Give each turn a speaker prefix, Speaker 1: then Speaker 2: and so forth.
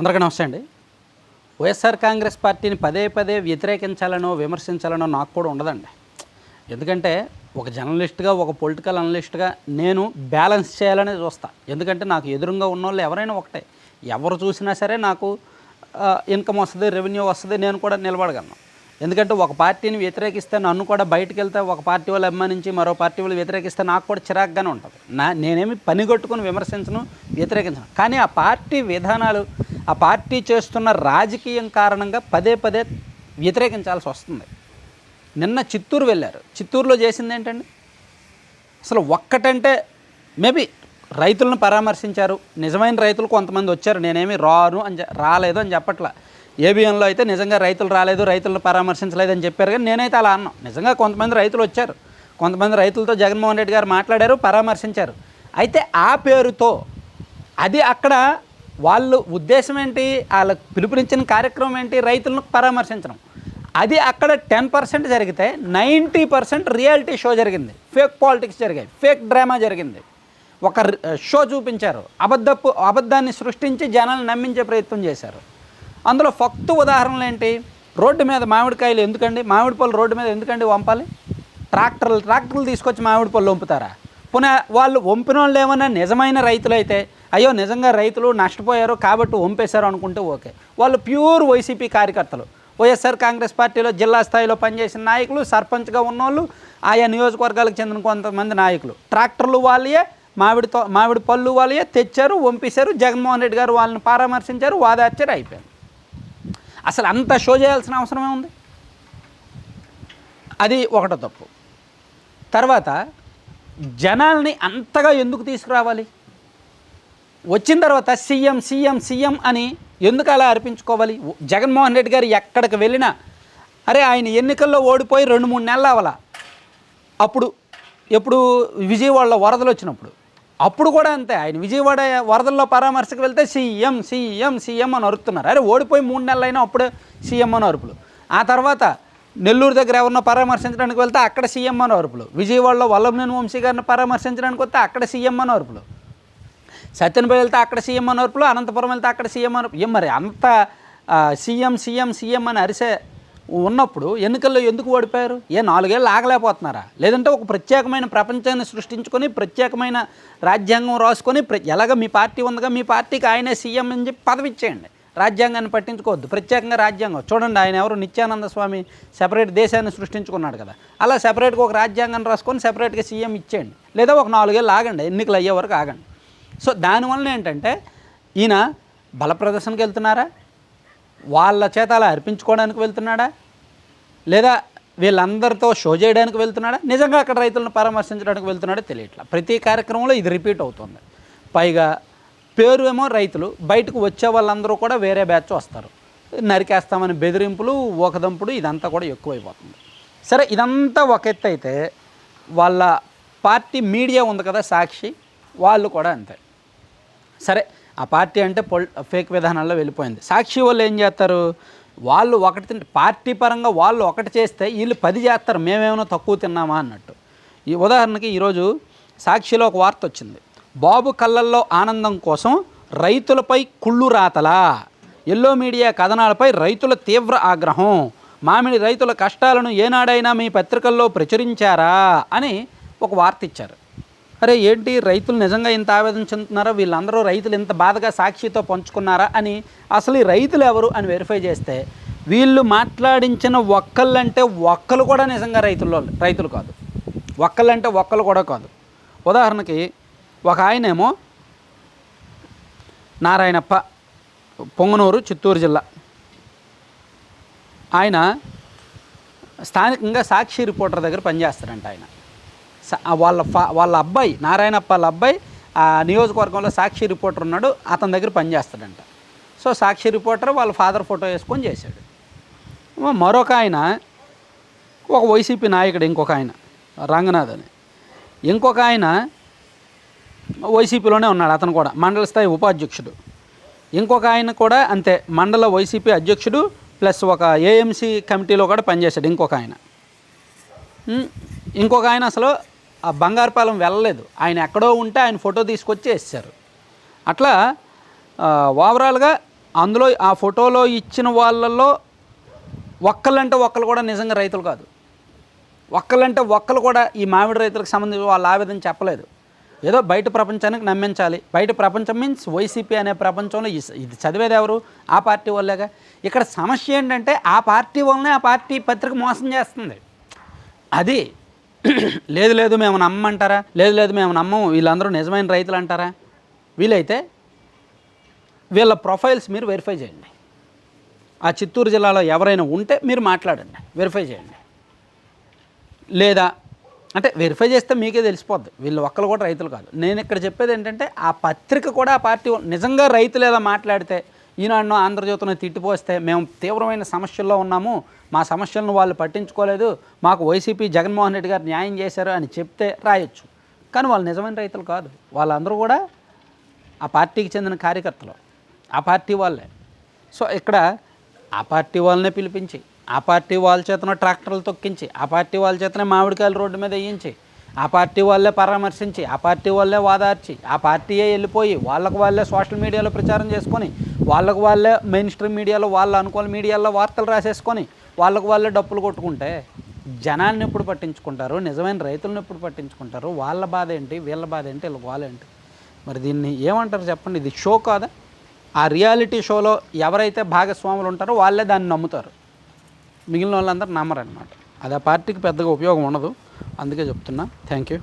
Speaker 1: అందరికీ నమస్తే అండి. వైఎస్ఆర్ కాంగ్రెస్ పార్టీని పదే పదే వ్యతిరేకించాలనో విమర్శించాలనో నాకు కూడా ఉండదండి. ఎందుకంటే ఒక జర్నలిస్ట్గా ఒక పొలిటికల్ అనలిస్ట్గా నేను బ్యాలెన్స్ చేయాలనే చూస్తా. ఎందుకంటే నాకు ఎదురుగా ఉన్న వాళ్ళు ఎవరైనా ఒకటే. ఎవరు చూసినా సరే నాకు ఇన్కమ్ వస్తుంది రెవెన్యూ వస్తుంది నేను కూడా నిలబడగలను. ఎందుకంటే ఒక పార్టీని వ్యతిరేకిస్తే నన్ను కూడా బయటకు వెళ్తే ఒక పార్టీ వాళ్ళు అభిమానించి మరో పార్టీ వాళ్ళు వ్యతిరేకిస్తే నాకు కూడా చిరాగ్గానే ఉంటుంది. నా నేనేమి పనిగొట్టుకుని విమర్శించను వ్యతిరేకించను. కానీ ఆ పార్టీ విధానాలు ఆ పార్టీ చేస్తున్న రాజకీయం కారణంగా పదే పదే వ్యతిరేకించాల్సి వస్తుంది. నిన్న చిత్తూరు వెళ్ళారు. చిత్తూరులో చేసింది ఏంటండి? అసలు ఒక్కటంటే మేబీ రైతులను పరామర్శించారు. నిజమైన రైతులు కొంతమంది వచ్చారు. నేనేమి రాను అని రాలేదు అని చెప్పట్లా. ఏబిఎన్లో అయితే నిజంగా రైతులు రాలేదు రైతులను పరామర్శించలేదు అని చెప్పారు కానీ నేనైతే అలా అన్నాను నిజంగా కొంతమంది రైతులు వచ్చారు. కొంతమంది రైతులతో జగన్మోహన్ రెడ్డి గారు మాట్లాడారు పరామర్శించారు. అయితే ఆ పేరుతో అది అక్కడ వాళ్ళు ఉద్దేశం ఏంటి? వాళ్ళ పిలుపునిచ్చిన కార్యక్రమం ఏంటి? రైతులను పరామర్శించడం. అది అక్కడ టెన్ పర్సెంట్ జరిగితే నైంటీ పర్సెంట్ రియాలిటీ షో జరిగింది. ఫేక్ పాలిటిక్స్ జరిగాయి. ఫేక్ డ్రామా జరిగింది. ఒక షో చూపించారు. అబద్ధపు అబద్ధాన్ని సృష్టించి జనాలను నమ్మించే ప్రయత్నం చేశారు. అందులో ఫక్తు ఉదాహరణలు ఏంటి? రోడ్డు మీద మామిడికాయలు ఎందుకండి? మామిడి పళ్ళు రోడ్డు మీద ఎందుకండి వంపాలి? ట్రాక్టర్లు ట్రాక్టర్లు తీసుకొచ్చి మామిడి పళ్ళు వంపుతారా? పునః వాళ్ళు వంపిన వాళ్ళు ఏమన్నా నిజమైన రైతులైతే అయ్యో నిజంగా రైతులు నష్టపోయారు కాబట్టి వంపేశారు అనుకుంటే ఓకే. వాళ్ళు ప్యూర్ వైసీపీ కార్యకర్తలు. వైఎస్ఆర్ కాంగ్రెస్ పార్టీలో జిల్లా స్థాయిలో పనిచేసిన నాయకులు సర్పంచ్గా ఉన్నోళ్ళు ఆయా నియోజకవర్గాలకు చెందిన కొంతమంది నాయకులు. ట్రాక్టర్లు వాళ్ళే మామిడితో మామిడి పళ్ళు వాళ్ళే తెచ్చారు వంపేశారు. జగన్మోహన్ రెడ్డి గారు వాళ్ళని పరామర్శించారు వాదార్చారు అయిపోయారు అసలు అంత షో చేయాల్సిన అవసరమే ఉంది అది ఒకటో తప్పు. తర్వాత జనాల్ని అంతగా ఎందుకు తీసుకురావాలి? వచ్చిన తర్వాత సీఎం సీఎం సీఎం అని ఎందుకు అలా అర్పించుకోవాలి? జగన్మోహన్ రెడ్డి గారు ఎక్కడికి వెళ్ళినా అరే ఆయన ఎన్నికల్లో ఓడిపోయి రెండు మూడు నెలలు అవ్వాల? అప్పుడు ఎప్పుడు విజయవాడలో వరదలు వచ్చినప్పుడు. అప్పుడు కూడా అంతే ఆయన విజయవాడ వరదల్లో పరామర్శకు వెళ్తే సీఎం సీఎం సీఎం అని అరుపుతున్నారు. అరే ఓడిపోయి మూడు నెలలు అయినా అప్పుడే సీఎం అని అరుపులు. ఆ తర్వాత నెల్లూరు దగ్గర ఎవరినో పరామర్శించడానికి వెళ్తే అక్కడ సీఎం అని అరుపులు. విజయవాడలో వల్లభనేని వంశీ గారిని పరామర్శించడానికి వస్తే అక్కడ సీఎం అని అరుపులు. సత్యనపల్లి వెళ్తే అక్కడ సీఎం అని అరుపులు అనంతపురం వెళ్తే అక్కడ సీఎం అని ఏం మరి అంత సీఎం సీఎం సీఎం అని అరిసే ఉన్నప్పుడు ఎన్నికల్లో ఎందుకు ఓడిపోయారు? ఏ నాలుగేళ్ళు ఆగలేకపోతున్నారా? లేదంటే ఒక ప్రత్యేకమైన ప్రపంచాన్ని సృష్టించుకొని ప్రత్యేకమైన రాజ్యాంగం రాసుకొని ప్ర ఎలాగ మీ పార్టీ ఉందిగా మీ పార్టీకి ఆయనే సీఎం అని చెప్పి పదవి ఇచ్చేయండి. రాజ్యాంగాన్ని పట్టించుకోవద్దు. ప్రత్యేకంగా రాజ్యాంగం. చూడండి ఆయన ఎవరు? నిత్యానంద స్వామి సెపరేట్ దేశాన్ని సృష్టించుకున్నాడు కదా. అలా సెపరేట్గా ఒక రాజ్యాంగం రాసుకొని సెపరేట్గా సీఎం ఇచ్చేయండి. లేదా ఒక నాలుగేళ్ళు ఆగండి ఎన్నికలు అయ్యే వరకు ఆగండి. సో దానివల్ల ఏంటంటే ఈయన బల ప్రదర్శనకి వెళ్తున్నారా? వాళ్ళ చేత అలా అర్పించుకోవడానికి వెళ్తున్నాడా? లేదా వీళ్ళందరితో షో చేయడానికి వెళ్తున్నాడా? నిజంగా అక్కడ రైతులను పరామర్శించడానికి వెళ్తున్నాడా తెలియట్లా. ప్రతి కార్యక్రమంలో ఇది రిపీట్ అవుతుంది. పైగా పేరు ఏమో రైతులు. బయటకు వచ్చే వాళ్ళందరూ కూడా వేరే బ్యాచ్ వస్తారు. నరికేస్తామని బెదిరింపులు ఒకదంపుడు ఇదంతా కూడా ఎక్కువైపోతుంది. సరే ఇదంతా ఒక ఎత్తు అయితే వాళ్ళ పార్టీ మీడియా ఉంది కదా సాక్షి. వాళ్ళు కూడా అంతే. సరే ఆ పార్టీ అంటే పొల్ ఫేక్ విధానంలో వెళ్ళిపోయింది. సాక్షి వాళ్ళు ఏం చేస్తారు? వాళ్ళు ఒకటి తింటే పార్టీ పరంగా వాళ్ళు ఒకటి చేస్తే వీళ్ళు పది చేస్తారు మేమేమైనా తక్కువ తిన్నామా అన్నట్టు. ఈ ఉదాహరణకి ఈరోజు సాక్షిలో ఒక వార్త వచ్చింది. బాబు కళ్ళల్లో ఆనందం కోసం రైతులపై కుళ్ళు రాతలా? ఎల్లో మీడియా కథనాలపై రైతుల తీవ్ర ఆగ్రహం. మామిడి రైతుల కష్టాలను ఏనాడైనా మీ పత్రికల్లో ప్రచురించారా? అని ఒక వార్త ఇచ్చారు. అరే ఏంటి రైతులు నిజంగా ఇంత ఆవేదన చెందుతున్నారా? వీళ్ళందరూ రైతులు ఇంత బాధగా సాక్షితో పంచుకున్నారా అని అసలు ఈ రైతులు ఎవరు అని వెరిఫై చేస్తే వీళ్ళు మాట్లాడించిన ఒక్కళ్ళంటే ఒక్కలు కూడా నిజంగా రైతుల్లో రైతులు కాదు. ఒక్కళ్ళంటే ఒక్కలు కూడా కాదు. ఉదాహరణకి ఒక ఆయనేమో నారాయణప్ప పొంగనూరు చిత్తూరు జిల్లా. ఆయన స్థానికంగా సాక్షి రిపోర్టర్ దగ్గర పనిచేస్తారంట ఆయన. వాళ్ళ ఫా వాళ్ళ అబ్బాయి నారాయణప్ప వాళ్ళ అబ్బాయి ఆ నియోజకవర్గంలో సాక్షి రిపోర్టర్ ఉన్నాడు అతని దగ్గర పనిచేస్తాడంట. సో సాక్షి రిపోర్టర్ వాళ్ళ ఫాదర్ ఫోటో వేసుకొని చేశాడు. మరొక ఆయన ఒక వైసీపీ నాయకుడు ఇంకొక ఆయన రంగనాథ్ అని. ఇంకొక ఆయన వైసీపీలోనే ఉన్నాడు అతను కూడా మండల స్థాయి ఉపాధ్యక్షుడు. ఇంకొక ఆయన కూడా అంతే మండల వైసీపీ అధ్యక్షుడు ప్లస్ ఒక ఏఎంసీ కమిటీలో కూడా పనిచేశాడు ఇంకొక ఆయన. ఇంకొక ఆయన అసలు ఆ బంగారుపాలెం వెళ్ళలేదు. ఆయన ఎక్కడో ఉంటే ఆయన ఫోటో తీసుకొచ్చి వేస్తారు అట్లా ఓవరాల్గా అందులో ఆ ఫోటోలో ఇచ్చిన వాళ్ళల్లో ఒక్కళ్ళంటే ఒక్కరు కూడా నిజంగా రైతులు కాదు. ఒక్కళ్ళంటే ఒక్కరు కూడా ఈ మామిడి రైతులకు సంబంధించి వాళ్ళ ఆవేదన చెప్పలేదు. ఏదో బయట ప్రపంచానికి నమ్మించాలి. బయట ప్రపంచం మీన్స్ వైసీపీ అనే ప్రపంచంలో ఇది చదివేది ఎవరు? ఆ పార్టీ వాళ్ళేగా. ఇక్కడ సమస్య ఏంటంటే ఆ పార్టీ వల్లనే ఆ పార్టీ పత్రిక మోసం చేస్తుంది. అది లేదు లేదు మేము నమ్మంటారా? లేదు లేదు మేము నమ్మం వీళ్ళందరూ నిజమైన రైతులు అంటారా? వీలైతే వీళ్ళ ప్రొఫైల్స్ మీరు వెరిఫై చేయండి. ఆ చిత్తూరు జిల్లాలో ఎవరైనా ఉంటే మీరు మాట్లాడండి. వెరిఫై చేయండి. లేదా అంటే వెరిఫై చేస్తే మీకే తెలిసిపోద్ది. వీళ్ళు ఒక్కరు కూడా రైతులు కాదు. నేను ఇక్కడ చెప్పేది ఏంటంటే ఆ పత్రిక కూడా ఆ పార్టీ నిజంగా రైతులు ఏదో మాట్లాడితే ఈనాడు ఆంధ్రజ్యోతిని తిట్టిపోస్తే మేము తీవ్రమైన సమస్యల్లో ఉన్నాము. మా సమస్యలను వాళ్ళు పట్టించుకోలేదు. మాకు వైసీపీ జగన్మోహన్ రెడ్డి గారు న్యాయం చేశారు అని చెప్తే రాయొచ్చు. కానీ వాళ్ళు నిజమైన రైతులు కాదు. వాళ్ళందరూ కూడా ఆ పార్టీకి చెందిన కార్యకర్తలు. ఆ పార్టీ వాళ్ళే. సో ఇక్కడ ఆ పార్టీ వాళ్ళనే పిలిపించి ఆ పార్టీ వాళ్ళ చేతన ట్రాక్టర్లు తొక్కించి ఆ పార్టీ వాళ్ళ చేతనే మామిడికాయలు రోడ్డు మీద వేయించి ఆ పార్టీ వాళ్ళే పరామర్శించి ఆ పార్టీ వాళ్ళే వాదార్చి ఆ పార్టీయే వెళ్ళిపోయి వాళ్ళకు వాళ్ళే సోషల్ మీడియాలో ప్రచారం చేసుకొని వాళ్ళకు వాళ్ళే మెయిన్ స్ట్రీమ్ మీడియాలో వాళ్ళ అనుకూల మీడియాలో వార్తలు రాసేసుకొని వాళ్ళకు వాళ్ళే డప్పులు కొట్టుకుంటే జనాల్ని ఎప్పుడు పట్టించుకుంటారు? నిజమైన రైతులను ఎప్పుడు పట్టించుకుంటారు? వాళ్ళ బాధ ఏంటి? వీళ్ళ బాధ ఏంటి? వీళ్ళ గోల ఏంటి? మరి దీన్ని ఏమంటారు చెప్పండి? ఇది షో కాదా? ఆ రియాలిటీ షోలో ఎవరైతే భాగస్వాములు ఉంటారో వాళ్ళే దాన్ని నమ్ముతారు. మిగిలిన వాళ్ళందరూ నమ్మరనమాట అది ఆ పార్టీకి పెద్దగా ఉపయోగం ఉండదు. అందుకే చెప్తున్నా. Thank you.